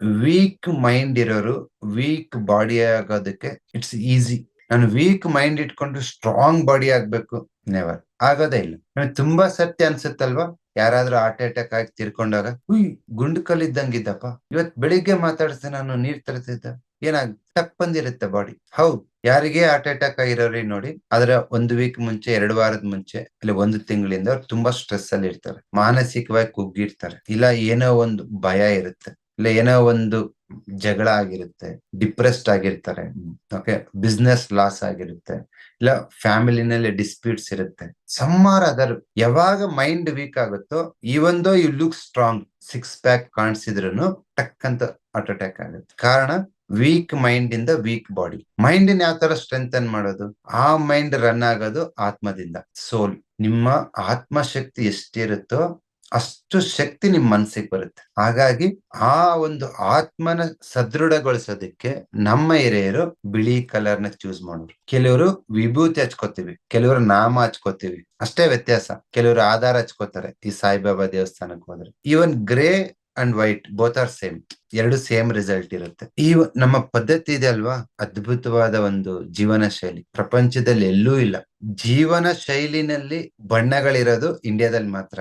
Weak mind ಇರೋರು weak body ಆಗೋದಕ್ಕೆ it's easy ನಾನು ವೀಕ್ ಮೈಂಡ್ ಇಟ್ಕೊಂಡು ಸ್ಟ್ರಾಂಗ್ ಬಾಡಿ ಆಗ್ಬೇಕು. ನೆವರ್ ಆಗೋದೇ ಇಲ್ಲ. ನನಗೆ ತುಂಬಾ ಸತ್ಯ ಅನ್ಸುತ್ತಲ್ವಾ? ಯಾರಾದ್ರೂ ಹಾರ್ಟ್ ಅಟ್ಯಾಕ್ ಆಗಿ ತೀರ್ಕೊಂಡಾಗ, ಉಯ್, ಗುಂಡು ಕಲ್ಲಿದ್ದಂಗಿದ್ದಪ್ಪ. ಇವತ್ ಬೆಳಿಗ್ಗೆ ಮಾತಾಡ್ಸಿ ನಾನು ನೀರ್ ತರ್ತಿದ್ದ ಏನಾಗ್ ಟಕ್ ಬಂದಿರುತ್ತೆ ಬಾಡಿ ಹೌದು. ಯಾರಿಗೆ ಹಾರ್ಟ್ ಅಟ್ಯಾಕ್ ಆಗಿರೋರಿ ನೋಡಿ ಆದ್ರೆ ಒಂದು ವೀಕ್ ಮುಂಚೆ, ಎರಡು ವಾರದ ಮುಂಚೆ, ಇಲ್ಲ ಒಂದು ತಿಂಗಳಿಂದ ಅವ್ರು ತುಂಬಾ ಸ್ಟ್ರೆಸ್ ಅಲ್ಲಿ ಇರ್ತಾರೆ ಮಾನಸಿಕವಾಗಿ ಕುಗ್ಗಿರ್ತಾರೆ. ಇಲ್ಲ ಏನೋ ಒಂದು ಭಯ ಇರುತ್ತೆ. ಇಲ್ಲ, ಏನೋ ಒಂದು ಜಗಳ ಆಗಿರುತ್ತೆ ಡಿಪ್ರೆಸ್ಡ್ ಆಗಿರ್ತಾರೆ ಓಕೆ ಬಿಸ್ನೆಸ್ ಲಾಸ್ ಆಗಿರುತ್ತೆ, ಇಲ್ಲ ಫ್ಯಾಮಿಲಿನಲ್ಲಿ ಡಿಸ್ಪ್ಯೂಟ್ಸ್ ಇರುತ್ತೆ. ಸಮ್ಮಾರ್ ಅದರ್, ಯಾವಾಗ ಮೈಂಡ್ ವೀಕ್ ಆಗುತ್ತೋ even you look strong six pack ಕಾಣಿಸಿದ್ರು ಟಕ್ ಅಂತ ಹಾರ್ಟ್ ಅಟ್ಯಾಕ್ ಆಗುತ್ತೆ. ಕಾರಣ ವೀಕ್ ಮೈಂಡ್ ಇಂದ ವೀಕ್ ಬಾಡಿ ಮೈಂಡ್ ಯಾವ ತರ ಸ್ಟ್ರೆಂಥನ್ ಮಾಡೋದು? ಆ ಮೈಂಡ್ ರನ್ ಆಗೋದು ಆತ್ಮದಿಂದ ಸೋಲ್ ನಿಮ್ಮ ಆತ್ಮಶಕ್ತಿ ಎಷ್ಟಿರುತ್ತೋ ಅಷ್ಟು ಶಕ್ತಿ ನಿಮ್ ಮನ್ಸಿಗೆ ಬರುತ್ತೆ. ಹಾಗಾಗಿ ಆ ಒಂದು ಆತ್ಮನ ಸದೃಢಗೊಳಿಸೋದಕ್ಕೆ ನಮ್ಮ ಹಿರಿಯರು ಬಿಳಿ ಕಲರ್ನ ಚೂಸ್ ಮಾಡೋರು. ಕೆಲವರು ವಿಭೂತಿ ಹಚ್ಕೋತೀವಿ, ಕೆಲವರು ನಾಮ ಹಚ್ಕೋತೀವಿ. ಅಷ್ಟೇ ವ್ಯತ್ಯಾಸ. ಕೆಲವರು ಆಧಾರ ಹಚ್ಕೋತಾರೆ ಈ ಸಾಯಿಬಾಬಾ ದೇವಸ್ಥಾನಕ್ಕೆ ಹೋದ್ರೆ. Even grey and white both are same ಎರಡು ಸೇಮ್ ರಿಸಲ್ಟ್ ಇರುತ್ತೆ. ಈ ನಮ್ಮ ಪದ್ಧತಿ ಇದೆ ಅಲ್ವಾ? ಅದ್ಭುತವಾದ ಒಂದು ಜೀವನ ಶೈಲಿ. ಪ್ರಪಂಚದಲ್ಲಿ ಎಲ್ಲೂ ಇಲ್ಲ. ಜೀವನ ಶೈಲಿನಲ್ಲಿ ಬಣ್ಣಗಳಿರೋದು ಇಂಡಿಯಾದಲ್ಲಿ ಮಾತ್ರ.